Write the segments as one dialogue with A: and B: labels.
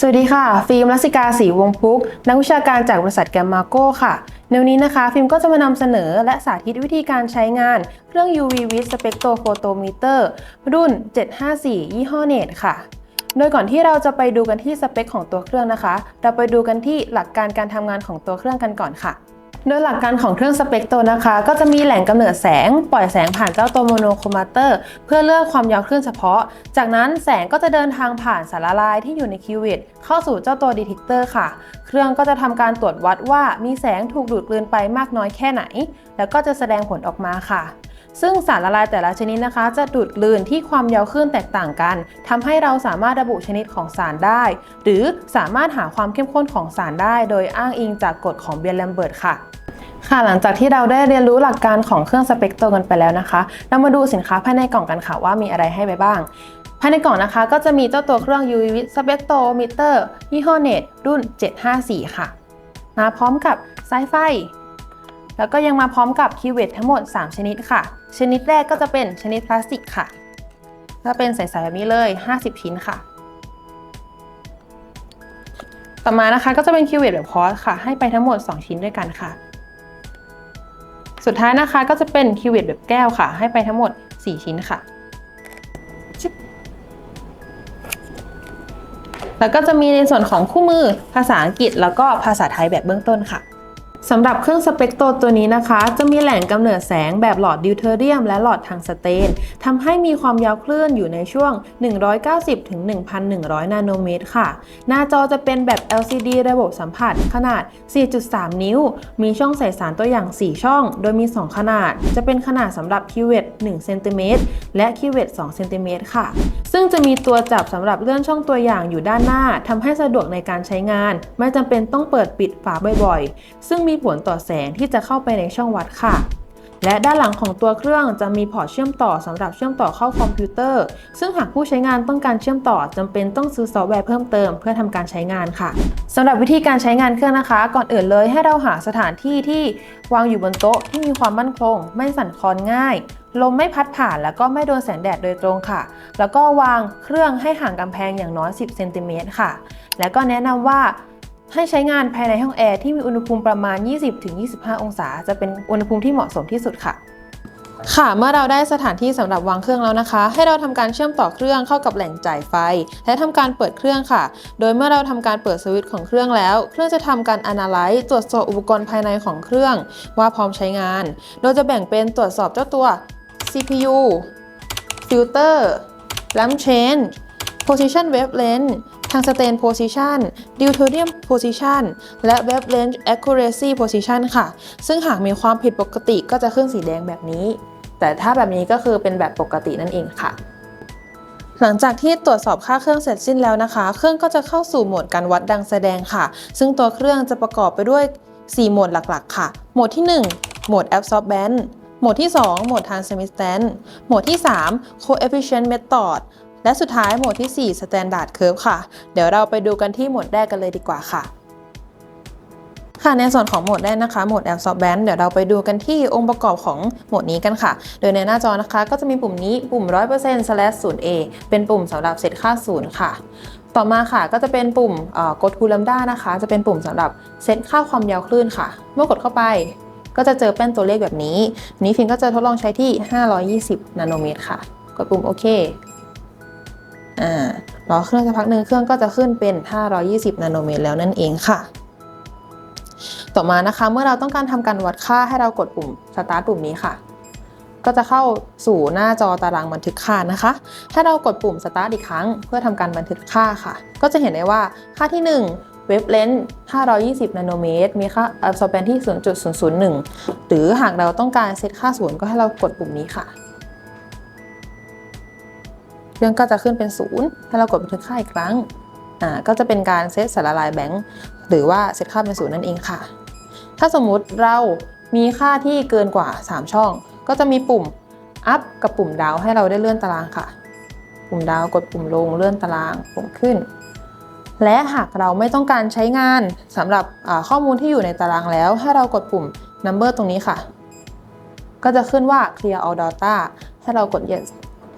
A: สวัสดีค่ะ ฟิล์มรัสิกาศรีวงพุก นักวิชาการจากบริษัทแกมมาโก้ค่ะในวันนี้นะคะ ฟิล์มก็จะมานำเสนอและสาธิตวิธีการใช้งานเครื่อง UV with Spectrophotometer รุ่น 754 ยี่ห้อเนตค่ะ โดยก่อนที่เราจะไปดูกันที่สเปคของตัวเครื่องนะคะ เราไปดูกันที่หลักการการทำงานของตัวเครื่องกันก่อนค่ะ โดยหลักการของเครื่องสเปกโตนะคะ ก็จะมีแหล่งกำเนิดแสงปล่อยแสงผ่านเจ้าตัวโมโนโครมาเตอร์ เพื่อเลือกความยาวคลื่นเฉพาะ จากนั้นแสงก็จะเดินทางผ่านสารละลายที่อยู่ในคิวบิตเข้าสู่เจ้าตัวดีเทคเตอร์ค่ะ เครื่องก็จะทำการตรวจวัดว่ามีแสงถูกดูดกลืนไปมากน้อยแค่ไหน แล้วก็จะแสดงผลออกมาค่ะซึ่งสารละลายแต่ละชนิดนะคะ จะดูดกลืนที่ความยาวคลื่นแตกต่างกันทำให้เราสามารถระบุชนิดของสารได้ หรือสามารถหาความเข้มข้นของสารได้ โดยอ้างอิงจากกฎของเบียร์แลมเบิร์ตค่ะ ค่ะหลังจากที่เราได้เรียนรู้หลักการของเครื่องสเปกโตกันไปแล้วนะคะ เรามาดูสินค้าภายในกล่องกันค่ะว่ามีอะไรให้ไปบ้าง ภายในกล่องนะคะ ก็จะมีเจ้าตัวเครื่อง UV Spectrometer ยี่ห้อเนตรุ่น 754 ค่ะ มาพร้อมกับสายไฟ แล้วก็ยังมาพร้อมกับคีย์เวิร์ดทั้งหมด 3 ชนิดค่ะ ชนิดแรกก็จะเป็นชนิดพลาสติกค่ะก็เป็นใสๆแบบนี้เลย 50 ชิ้นค่ะ ต่อมานะคะก็จะเป็นคีย์เวิร์ดแบบคอร์สค่ะ ให้ไปทั้งหมด 2 ชิ้นด้วยกันค่ะ สุดท้ายนะคะก็จะเป็นคิวเวตแบบแก้วค่ะ ให้ไปทั้งหมด 4 ชิ้นค่ะชึบแล้วก็จะมีในส่วนของคู่มือภาษาอังกฤษแล้วก็ภาษาไทยแบบเบื้องต้นค่ะ สำหรับเครื่องสเปกโตตัวนี้นะคะ จะมีแหล่งกำเนิดแสงแบบหลอดดิวเทอเรียมและหลอดทางสเตนทำให้มีความยาวคลื่นอยู่ในช่วง 190 ถึง 1,100 นาโนเมตรค่ะ หน้าจอจะเป็นแบบ LCD ระบบสัมผัสขนาด 4.3 นิ้ว มีช่องใส่สารตัวอย่าง 4 ช่อง โดยมี 2 ขนาด จะเป็นขนาดสำหรับคิวเวต1เซนติเมตรและคิวเวต2เซนติเมตรค่ะ ซึ่งจะมีตัวจับสำหรับเลื่อนช่องตัวอย่างอยู่ด้านหน้าทำให้สะดวกในการใช้งาน ไม่จำเป็นต้องเปิดปิดฝาบ่อยๆ ซึ่งมีผลต่อแสงที่จะเข้าไปในช่องวัดค่ะ และด้านหลังของตัวเครื่องจะมีพอร์ตเชื่อมต่อสำหรับเชื่อมต่อเข้าคอมพิวเตอร์ ซึ่งหากผู้ใช้งานต้องการเชื่อมต่อจำเป็นต้องซื้อซอฟต์แวร์เพิ่มเติมเพื่อทำการใช้งานค่ะสำหรับวิธีการใช้งานเครื่องนะคะ ก่อนอื่นเลยให้เราหาสถานที่ที่วางอยู่บนโต๊ะที่มีความมั่นคง ไม่สั่นคลอนง่ายลมไม่พัดผ่านแล้วก็ไม่โดนแสงแดดโดยตรงค่ะ แล้วก็วางเครื่องให้ห่างกำแพงอย่างน้อย 10 เซนติเมตรค่ะ แล้วก็แนะนำว่า ให้ใช้งานภายในห้องแอร์ที่มีอุณหภูมิประมาณ 20-25 องศา จะเป็นอุณหภูมิที่เหมาะสมที่สุดค่ะ ค่ะ เมื่อเราได้สถานที่สำหรับวางเครื่องแล้วนะคะ ให้เราทำการเชื่อมต่อเครื่องเข้ากับแหล่งจ่ายไฟ และทำการเปิดเครื่องค่ะ โดยเมื่อเราทำการเปิดสวิตช์ของเครื่องแล้ว เครื่องจะทำการ analyze ตรวจสอบอุปกรณ์ภายในของเครื่อง ว่าพร้อมใช้งาน โดยจะแบ่งเป็นตรวจสอบเจ้าตัว CPU filter lamp change position wavelength ทาง stain position deuterium position และ wavelength accuracy position ค่ะ ซึ่งหากมีความผิดปกติก็จะขึ้นสีแดงแบบนี้ แต่ถ้าแบบนี้ก็คือเป็นแบบปกตินั่นเองค่ะ หลังจากที่ตรวจสอบค่าเครื่องเสร็จสิ้นแล้วนะคะ เครื่องก็จะเข้าสู่โหมดการวัดดังแสดงค่ะ ซึ่งตัวเครื่องจะประกอบไปด้วย 4 โหมดหลักๆ ค่ะ โหมดที่ 1 โหมด absorbance โหมดที่ 2 โหมด transmittance โหมดที่ 3 coefficient method และสุดท้ายโหมดที่ 4 standard curve ค่ะ เดี๋ยวเราไปดูกันที่โหมดแรกกันเลยดีกว่าค่ะค่ะในส่วนของโหมดแรกนะคะโหมด absorbance เดี๋ยวเราไปดูกันที่องค์ประกอบของโหมดนี้กันค่ะ โดยในหน้าจอนะคะ ก็จะมีปุ่มนี้ปุ่ม 100% slash 0a เป็นปุ่มสำหรับเซตค่าศูนย์ค่ะ ต่อมาค่ะก็จะเป็นปุ่มเอ่อ go to lambda นะคะ จะเป็นปุ่มสำหรับเซตค่าความยาวคลื่นค่ะ เมื่อกดเข้าไปก็จะเจอแป้นตัวเลขแบบนี้ นี้ฟินก็จะทดลองใช้ที่ 520 นาโนเมตรค่ะ กดปุ่มโอเค อ่ารอเครื่องสักพักหนึ่งเครื่องก็จะขึ้นเป็น 520 นาโนเมตรแล้วนั่นเองค่ะ ต่อมานะคะเมื่อเราต้องการทำการวัดค่าให้เรากดปุ่ม start ปุ่มนี้ค่ะ ก็จะเข้าสู่หน้าจอตารางบันทึกค่านะคะ ถ้าเรากดปุ่ม start อีกครั้ง เพื่อทำการบันทึกค่าค่ะ ก็จะเห็นได้ว่าค่าที่ 1เว็บเลนส์520 นาโนเมตร มีค่า absorbance ที่ 0.001 หรือหากเราต้องการเซตค่าศูนย์ก็ให้เรากดปุ่มนี้ค่ะ เรื่องก็จะขึ้นเป็นศูนย์ให้เรากดบันทึกค่าอีกครั้งอ่าก็จะเป็นการเซตสารละลายแบงค์หรือว่าเซตค่าเป็นศูนย์นั่นเองค่ะ ถ้าสมมุติเรามีค่าที่เกินกว่า 3 ช่อง ก็จะมีปุ่ม up กับปุ่มดาวให้เราได้เลื่อนตารางค่ะ ปุ่มดาวกดปุ่มลงเลื่อนตารางปุ่มขึ้น และหากเราไม่ต้องการใช้งานสำหรับข้อมูลที่อยู่ในตารางแล้ว ให้เรากดปุ่ม number ตรงนี้ค่ะ ก็จะขึ้นว่า clear all data ให้เรากด yes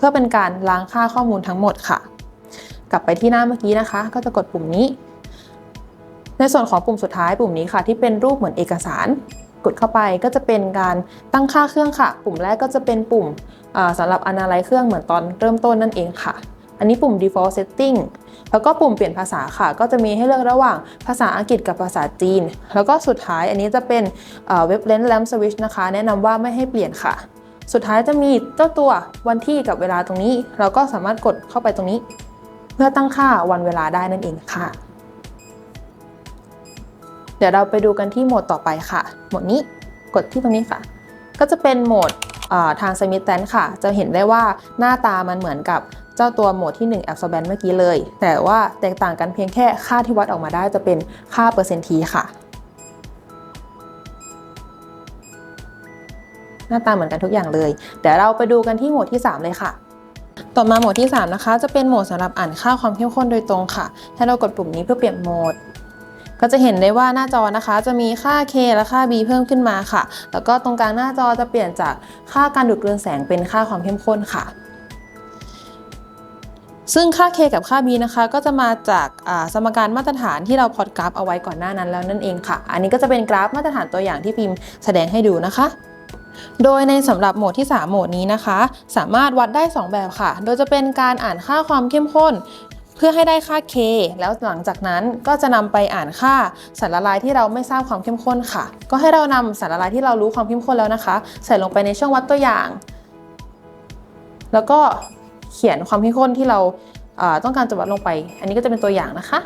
A: เพื่อเป็นการล้างค่าข้อมูลทั้งหมดค่ะ กลับไปที่หน้าเมื่อกี้นะคะ ก็จะกดปุ่มนี้ ในส่วนของปุ่มสุดท้ายปุ่มนี้ค่ะ ที่เป็นรูปเหมือนเอกสาร กดเข้าไปก็จะเป็นการตั้งค่าเครื่องค่ะ ปุ่มแรกก็จะเป็นปุ่มอ่าสำหรับ analyze เครื่องเหมือนตอนเริ่มต้นนั่นเองค่ะอันนี้ปุ่ม default setting แล้วก็ปุ่มเปลี่ยนภาษาค่ะ ก็จะมีให้เลือกระหว่างภาษาอังกฤษกับภาษาจีน แล้วก็สุดท้ายอันนี้จะเป็นเว็บเลนส์แลมสวิชนะคะ แนะนำว่าไม่ให้เปลี่ยนค่ะ สุดท้ายจะมีเจ้าตัววันที่กับเวลาตรงนี้ เราก็สามารถกดเข้าไปตรงนี้ เพื่อตั้งค่าวันเวลาได้นั่นเองค่ะ เดี๋ยวเราไปดูกันที่โหมดต่อไปค่ะ โหมดนี้กดที่ตรงนี้ค่ะ ก็จะเป็นโหมดทางสมิธแตนค่ะ จะเห็นได้ว่าหน้าตามันเหมือนกับเจ้าตัวโหมดที่ 1 Absorbent เมื่อกี้เลย แต่ว่าแตกต่างกันเพียงแค่ค่าที่วัดออกมาได้จะเป็นค่าเปอร์เซ็นต์ทีค่ะ หน้าตาเหมือนกันทุกอย่างเลย เดี๋ยวเราไปดูกันที่โหมดที่ 3 เลยค่ะต่อมาโหมดที่ 3 นะคะ จะเป็นโหมดสำหรับอ่านค่าความเข้มข้นโดยตรงค่ะ ให้เรากดปุ่มนี้เพื่อเปลี่ยนโหมด ก็จะเห็นได้ว่าหน้าจอนะคะ จะมีค่า K และค่า B เพิ่มขึ้นมาค่ะ แล้วก็ตรงกลางหน้าจอจะเปลี่ยนจากค่าการดูดกลืนแสงเป็นค่าความเข้มข้นค่ะ ซึ่งค่า K กับค่า B นะคะ ก็จะมาจากาสมการมาตรฐานที่เราพอดกราฟเอาไว้ก่อนหน้านั้นแล้วนั่นเองค่ะ อันนี้ก็จะเป็นกราฟมาตรฐานตัวอย่างที่พิมพ์แสดงให้ดูนะคะ โดยในสำหรับโหมดที่ 3 โหมดนี้นะคะ สามารถวัดได้ 2 แบบค่ะ โดยจะเป็นการอ่านค่าความเข้มข้นเพื่อให้ได้ค่า K แล้วหลังจากนั้นก็จะนำไปอ่านค่าสารละลายที่เราไม่ทราบความเข้มข้นค่ะ ก็ให้เรานำสารละลายที่เรารู้ความเข้มข้นแล้วนะคะ ใส่ลงไปในช่องวัดตัวอย่าง แล้วก็เขียนความเข้มข้นที่เราต้องการจะวัดลงไป อันนี้ก็จะเป็นตัวอย่างนะคะ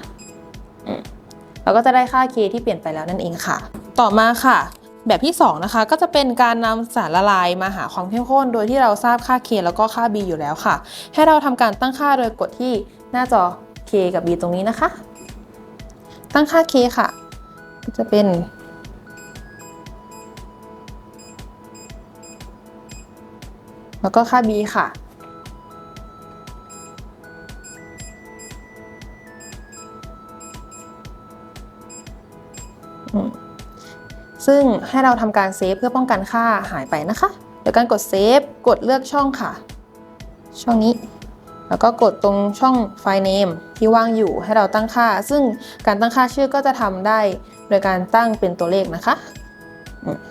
A: เราก็จะได้ค่า K ที่เปลี่ยนไปแล้วนั่นเองค่ะ ต่อมาค่ะ แบบที่ 2 นะคะ ก็จะเป็นการนำสารละลายมาหาความเข้มข้น โดยที่เราทราบค่า K แล้วก็ค่า B อยู่แล้วค่ะ ให้เราทำการตั้งค่าโดยกดที่หน้าจอ K กับ B ตรงนี้นะคะ ตั้งค่า K ค่ะก็จะเป็นแล้วก็ค่า B ค่ะ ซึ่งให้เราทำการเซฟเพื่อป้องกันค่าหายไปนะคะโดยการกดเซฟกดเลือกช่องค่ะ ช่องนี้ แล้วก็กดตรงช่องไฟล์ name ที่ว่างอยู่ให้เราตั้งค่า ซึ่งการตั้งค่าชื่อก็จะทำได้โดยการตั้งเป็นตัวเลขนะคะ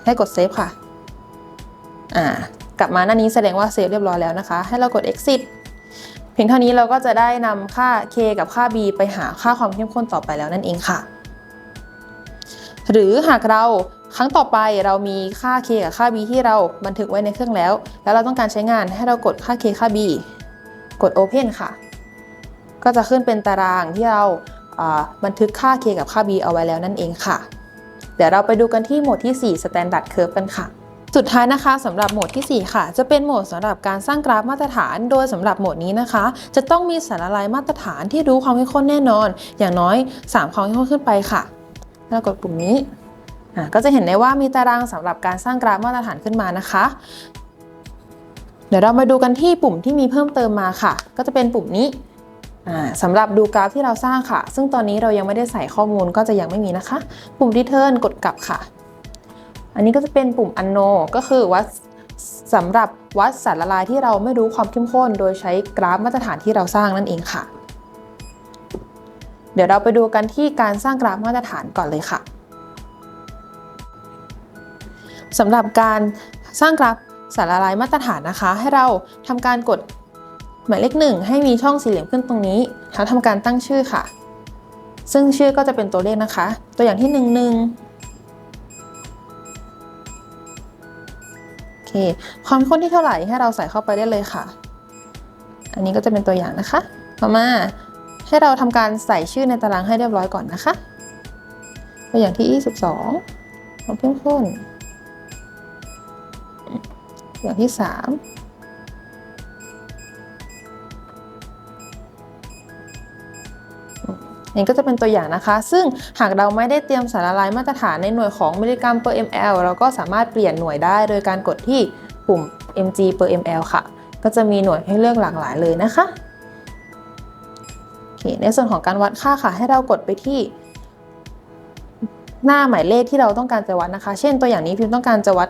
A: ให้กดเซฟค่ะอ่ากลับมาหน้านี้แสดงว่าเซฟเรียบร้อยแล้วนะคะ ให้เรากด exit เพียงเท่านี้เราก็จะได้นำค่า k กับค่า b ไปหาค่าความเข้มข้นต่อไปแล้วนั่นเองค่ะ หรือหากเรา ครั้งต่อไปเรามีค่า k กับค่า b ที่เราบันทึกไว้ในเครื่องแล้ว แล้วเราต้องการใช้งานให้เรากดค่า k ค่า b กด open ค่ะ ก็จะขึ้นเป็นตารางที่เราบันทึกค่า k กับค่า b เอาไว้แล้วนั่นเองค่ะ เดี๋ยวเราไปดูกันที่โหมดที่ 4 standard curve กันค่ะสุดท้ายนะคะสำหรับโหมดที่ 4 ค่ะ จะเป็นโหมดสำหรับการสร้างกราฟมาตรฐาน โดยสำหรับโหมดนี้นะคะ จะต้องมีสารละลายมาตรฐานที่รู้ความเข้มข้นแน่นอน อย่างน้อย 3 ความเข้มข้นขึ้นไปค่ะ แล้วกดปุ่มนี้ ก็จะเห็นได้ว่ามีตารางสำหรับการสร้างกราฟมาตรฐานขึ้นมานะคะ เดี๋ยวเรามาดูกันที่ปุ่มที่มีเพิ่มเติมมาค่ะ ก็จะเป็นปุ่มนี้สำหรับดูกราฟที่เราสร้างค่ะ ซึ่งตอนนี้เรายังไม่ได้ใส่ข้อมูลก็จะยังไม่มีนะคะ ปุ่ม return กดกลับค่ะ อันนี้ก็จะเป็นปุ่ม unkno ก็คือวัดสำหรับวัดสารละลายที่เราไม่รู้ความเข้มข้น โดยใช้กราฟมาตรฐานที่เราสร้างนั่นเองค่ะ เดี๋ยวเราไปดูกันที่การสร้างกราฟมาตรฐานก่อนเลยค่ะ สำหรับการสร้างกราฟสารละลายมาตรฐานนะคะ ให้เราทำการกดหมายเลขหนึ่งให้มีช่องสี่เหลี่ยมขึ้นตรงนี้แล้วทำการตั้งชื่อค่ะ ซึ่งชื่อก็จะเป็นตัวเลขนะคะ ตัวอย่างที่หนึ่งหนึ่งโอเค ความข้นที่เท่าไหร่ให้เราใส่เข้าไปได้เลยค่ะ อันนี้ก็จะเป็นตัวอย่างนะคะ ต่อมาให้เราทำการใส่ชื่อในตารางให้เรียบร้อยก่อนนะคะ ตัวอย่างที่ 22ความเข้มข้น อย่างที่3นี่ก็จะเป็นตัวอย่างนะคะ ซึ่งหากเราไม่ได้เตรียมสารละลายมาตรฐานในหน่วยของมิลลิกรัม per ml เราก็สามารถเปลี่ยนหน่วยได้โดยการกดที่ปุ่ม mg per ml ค่ะ ก็จะมีหน่วยให้เลือกหลากหลายเลยนะคะโอเคในส่วนของการวัดค่าค่ะ ให้เรากดไปที่ หน้าหมายเลขที่เราต้องการจะวัดนะคะ เช่นตัวอย่างนี้พิมพ์ต้องการจะวัด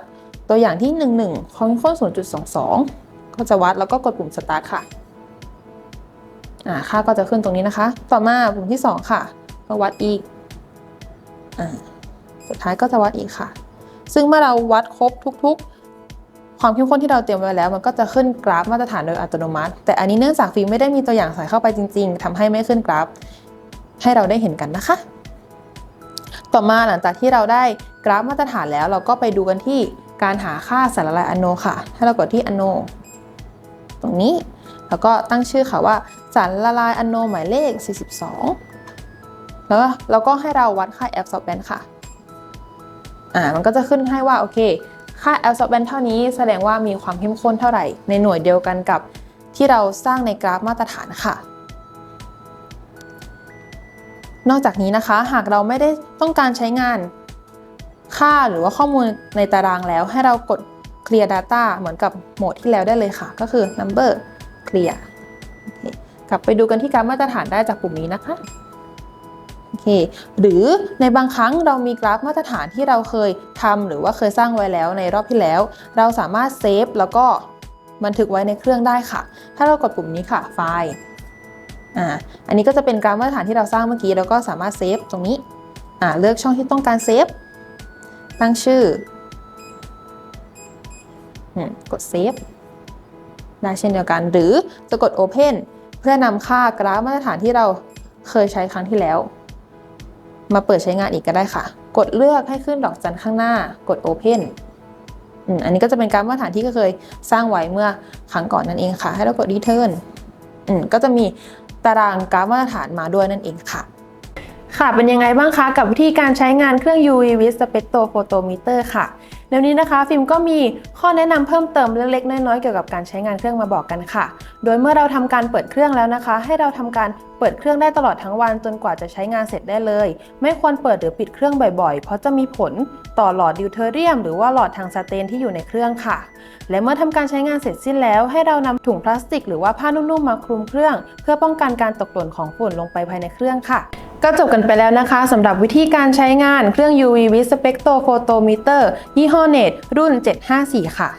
A: ตัวอย่างที่ 11ความเข้มข้น0.22 ก็จะวัดแล้วก็กดปุ่ม start ค่ะอ่าค่าก็จะขึ้นตรงนี้นะคะ ต่อมาปุ่มที่ 2 ค่ะ ก็วัดอีกอ่าสุดท้ายก็จะวัดอีกค่ะ ซึ่งเมื่อเราวัดครบทุกๆ ความเข้มข้นที่เราเตรียมไว้แล้ว มันก็จะขึ้นกราฟมาตรฐานโดยอัตโนมัติ แต่อันนี้เนื่องจากฟิล์มไม่ได้มีตัวอย่างใส่เข้าไปจริง ๆทำให้ไม่ขึ้นกราฟ ให้เราได้เห็นกันนะคะ ต่อมาหลังจากที่เราได้กราฟมาตรฐานแล้ว เราก็ไปดูกันที่ การหาค่าสารละลายอะโนค่ะให้เรากดที่อะโน ตรงนี้ แล้วก็ตั้งชื่อค่ะว่าสารละลายอะโนหมายเลข 42 แล้วเราก็ให้เราวัดค่า absorbance ค่ะ อ่า มันก็จะขึ้นให้ว่าโอเค ค่า absorbance เท่านี้แสดงว่ามีความเข้มข้นเท่าไหร่ ในหน่วยเดียวกันกับที่เราสร้างในกราฟมาตรฐานค่ะนอกจากนี้นะคะ หากเราไม่ได้ต้องการใช้งาน ค่าหรือว่าข้อมูลในตารางแล้วให้เรากด clear data เหมือนกับโหมดที่แล้วได้เลยค่ะ ก็คือ number clear กลับไปดูกันที่การมาตรฐานได้จากปุ่มนี้นะคะโอเคหรือในบางครั้งเรามีกราฟมาตรฐานที่เราเคยทำหรือว่าเคยสร้างไว้แล้วในรอบที่แล้ว เราสามารถเซฟแล้วก็บันทึกไว้ในเครื่องได้ค่ะ ถ้าเรากดปุ่มนี้ค่ะไฟล์อ่าอันนี้ก็จะเป็นกราฟมาตรฐานที่เราสร้างเมื่อกี้ แล้วก็สามารถเซฟตรงนี้อ่าเลือกช่องที่ต้องการเซฟ ตั้งชื่อกดเซฟได้เช่นเดียวกัน หรือจะกด Open เพื่อนำค่ากราฟมาตรฐานที่เราเคยใช้ครั้งที่แล้ว มาเปิดใช้งานอีกก็ได้ค่ะ กดเลือกให้ขึ้นดอกจันข้างหน้า กด Open อืมอันนี้ก็จะเป็นกาฟมาตรฐานที่เคยสร้างไว้เมื่อครั้งก่อนนั่นเองค่ะ ให้เรากด Return ก็จะมีตารางกราฟมาตรฐานมาด้วยนั่นเองค่ะ ค่ะ เป็นยังไงบ้างคะกับวิธีการใช้งานเครื่อง UV with spectrophotometer ค่ะเดี๋ยวนี้นะคะ ฟิล์มก็มีข้อแนะนำเพิ่มเติมเล็กๆ น้อยๆ เกี่ยวกับการใช้งานเครื่องมาบอกกันค่ะ โดยเมื่อเราทำการเปิดเครื่องแล้วนะคะ ให้เราทำการเปิดเครื่องได้ตลอดทั้งวันจนกว่าจะใช้งานเสร็จได้เลย ไม่ควรเปิดหรือปิดเครื่องบ่อยๆ เพราะจะมีผลต่อหลอดดิวเทอเรียม หรือว่าหลอดทางสเตนที่อยู่ในเครื่องค่ะ และเมื่อทำการใช้งานเสร็จสิ้นแล้ว ให้เรานำถุงพลาสติก หรือว่าผ้านุ่มๆมาคลุมเครื่อง เพื่อป้องกันการตกหล่นของฝุ่นลงไปภายในเครื่องค่ะ ก็จบกันไปแล้วนะคะสำหรับวิธีการใช้งานเครื่อง UV with spectrophotometer ยี่ห้อเนตรุ่น 754 ค่ะ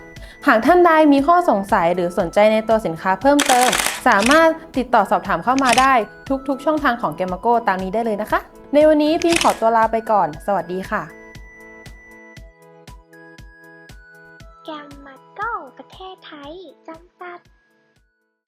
A: หากท่านใดมีข้อสงสัยหรือสนใจในตัวสินค้าเพิ่มเติม สามารถติดต่อสอบถามเข้ามาได้ทุกๆ ช่องทางของ g a m a g o ตามนี้ได้เลยนะคะ ในวันนี้พิมขอตัวลาไปก่อน สวัสดีค่ะ
B: แกมมาโกประเทศไทยจำกัด